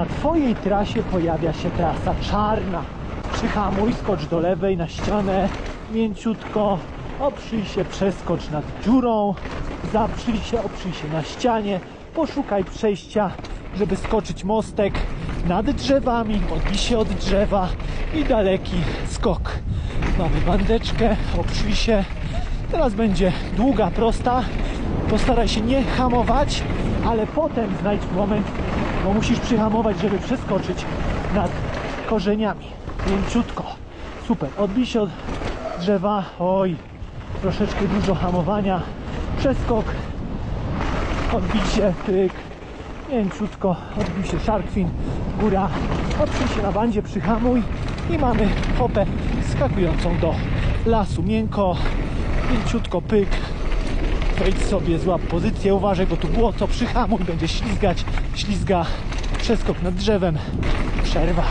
na Twojej trasie pojawia się trasa czarna. Przyhamuj, skocz do lewej na ścianę, mięciutko, oprzyj się, przeskocz nad dziurą, zaprzyj się, oprzyj się na ścianie, poszukaj przejścia, żeby skoczyć mostek nad drzewami, odbij się od drzewa i daleki skok. Mamy bandeczkę, oprzyj się. Teraz będzie długa, prosta. Postaraj się nie hamować, ale potem znajdź moment, bo musisz przyhamować, żeby przeskoczyć nad korzeniami. Mięciutko. Super. Odbij się od drzewa. Oj, troszeczkę dużo hamowania. Przeskok. Odbij się, tyk. Mięciutko. Odbij się szarkwin. Góra. Odbij się na bandzie, przyhamuj. I mamy hopę skakującą do lasu. Miękko. Mięciutko, pyk. Wejdź sobie, złap pozycję, uważaj, bo tu było co, przyhamuj, będzie ślizgać, ślizga, przeskok nad drzewem, przerwa.